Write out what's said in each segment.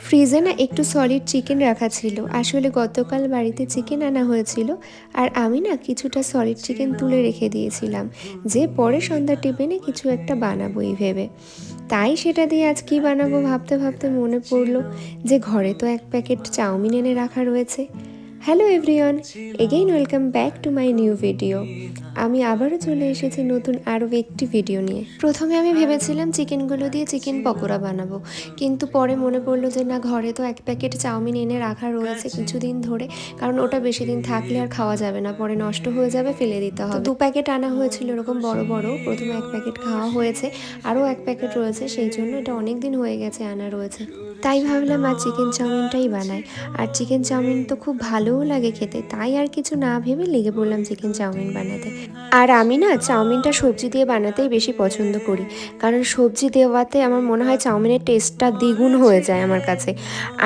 ফ্রিজে না একটু সলিড চিকেন রাখা ছিল। আসলে গতকাল বাড়িতে চিকেন আনা হয়েছিল আর আমি না কিছুটা সলিড চিকেন তুলে রেখে দিয়েছিলাম যে পরে সন্ধ্যা টিফিনে কিছু একটা বানাবোই ভেবে। তাই সেটা দিয়ে আজ কী বানাবো ভাবতে ভাবতে মনে পড়ল যে ঘরে তো এক প্যাকেট চাউমিন এনে রাখা রয়েছে। Hello everyone again welcome back to my new video আমি আবারও চলে এসেছি নতুন আরও একটি ভিডিও নিয়ে। প্রথমে আমি ভেবেছিলাম চিকেনগুলো দিয়ে চিকেন পকোড়া বানাবো, কিন্তু পরে মনে পড়ল যে না, ঘরে তো এক প্যাকেট চাউমিন এনে রাখা রয়েছে কিছুদিন ধরে, কারণ ওটা বেশি দিন থাকলে আর খাওয়া যাবে না। পরে নষ্ট হয়ে যাবে, ফেলে দিতে হবে। দু প্যাকেট আনা হয়েছিল এরকম বড় বড়, প্রথমে এক প্যাকেট খাওয়া হয়েছে, আরও এক প্যাকেট রয়েছে, সেই জন্য এটা অনেক দিন হয়ে গেছে আনা রয়েছে। তাই ভাবলাম আর চিকেন চাউমিনটাই বানাই। আর চিকেন চাউমিন তো খুব ভালোও লাগে খেতে, তাই আর কিছু না ভেবে লেগে পড়লাম চিকেন চাউমিন বানাতে। আর আমি না চাউমিনটা সবজি দিয়ে বানাতেই বেশি পছন্দ করি, কারণ সবজি দেওয়াতে আমার মনে হয় চাউমিনের টেস্টটা দ্বিগুণ হয়ে যায় আমার কাছে।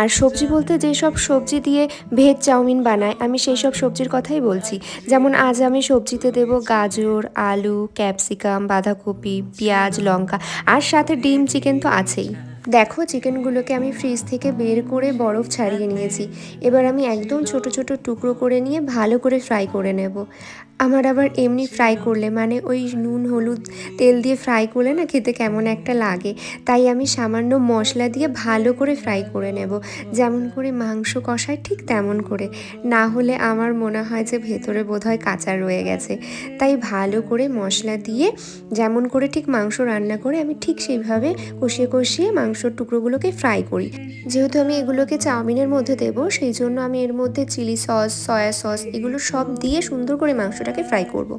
আর সবজি বলতে যেসব সবজি দিয়ে ভেজ চাউমিন বানায়, আমি সেই সব সবজির কথাই বলছি। যেমন আজ আমি সবজিতে দেব গাজর, আলু, ক্যাপসিকাম, বাঁধাকপি, পেঁয়াজ, লঙ্কা, আর সাথে ডিম, চিকেন তো আছেই। দেখো, চিকেনগুলোকে আমি ফ্রিজ থেকে বের করে বরফ ছাড়িয়ে নিয়েছি। এবার আমি একদম ছোট ছোট টুকরো করে নিয়ে ভালো করে ফ্রাই করে নেব। আমার আবার এমনি ফ্রাই করলে মানে ওই নুন, হলুদ তেল দিয়ে ফ্রাই করলে না খেতে কেমন একটা লাগে। তাই আমি সামান্য মশলা দিয়ে ভালো করে ফ্রাই করে নেব। যেমন করে মাংস কষায় ঠিক তেমন করে। না হলে আমার মনে হয় যে ভেতরে বোধহয় কাঁচা রয়ে গেছে। তাই ভালো করে মশলা দিয়ে যেমন করে ঠিক মাংস রান্না করে আমি ঠিক সেইভাবে কষিয়ে কষিয়ে মাংসর টুকরোগুলোকে ফ্রাই করি। যেহেতু আমি এগুলোকে চাউমিনের মধ্যে দেবো, সেই জন্য আমি এর মধ্যে চিলি সস সয়া সস এগুলো সব দিয়ে সুন্দর করে মাংসটাকে ফ্রাই করব।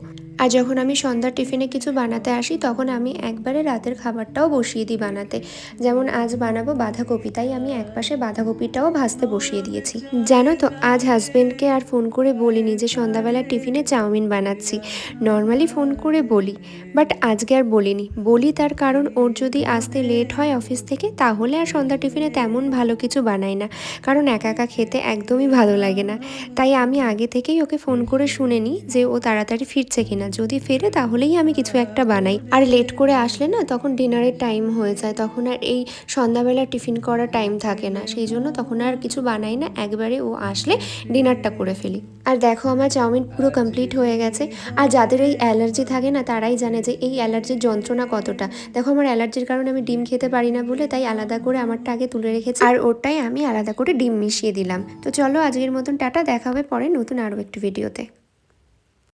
আর যখন আমি সন্ধ্যার টিফিনে কিছু বানাতে আসি, তখন আমি একবারে রাতের খাবারটাও বসিয়ে দিই বানাতে। যেমন আজ বানাবো বাঁধাকপি, তাই আমি একপাশে বাঁধাকপিটাও ভাজতে বসিয়ে দিয়েছি। জানো তো, আজ হাজব্যান্ডকে আর ফোন করে বলিনি যে সন্ধ্যাবেলা টিফিনে চাউমিন বানাচ্ছি। নর্মালি ফোন করে বলি, বাট আজকে আর বলিনি। বলি তার কারণ, ওর যদি আসতে লেট হয় অফিস থেকে, তাহলে আর সন্ধ্যা টিফিনে তেমন ভালো কিছু বানাই না। কারণ একা একা খেতে একদমই ভালো লাগে না। তাই আমি আগে থেকেই ওকে ফোন করে শুনে নিই যে ও তাড়াতাড়ি ফিরছে কিনা। যদি ফেরে তাহলেই আমি কিছু একটা বানাই। আর লেট করে আসলে না, তখন ডিনারের টাইম হয়ে যায়। তখন আর এই সন্ধ্যাবেলা টিফিন করার টাইম থাকে না। সেই জন্য তখন আর কিছু বানাই না। একবারে ও আসলে ডিনারটা করে ফেলি। আর দেখো আমার চাউমিন পুরো কমপ্লিট হয়ে গেছে। আর যাদের এই অ্যালার্জি থাকে না, তারাই জানে যে এই অ্যালার্জির যন্ত্রণা কতটা। দেখো আমার অ্যালার্জির কারণে আমি ডিম খেতে পারি না বলে তাই আলাদা করে আমারটা আগে তুলে রেখেছি। আর ওটাই আমি আলাদা করে ডিম মিশিয়ে দিলাম। তো চলো আজকের মতন টাটা, দেখা হবে পরে নতুন আরও একটি ভিডিওতে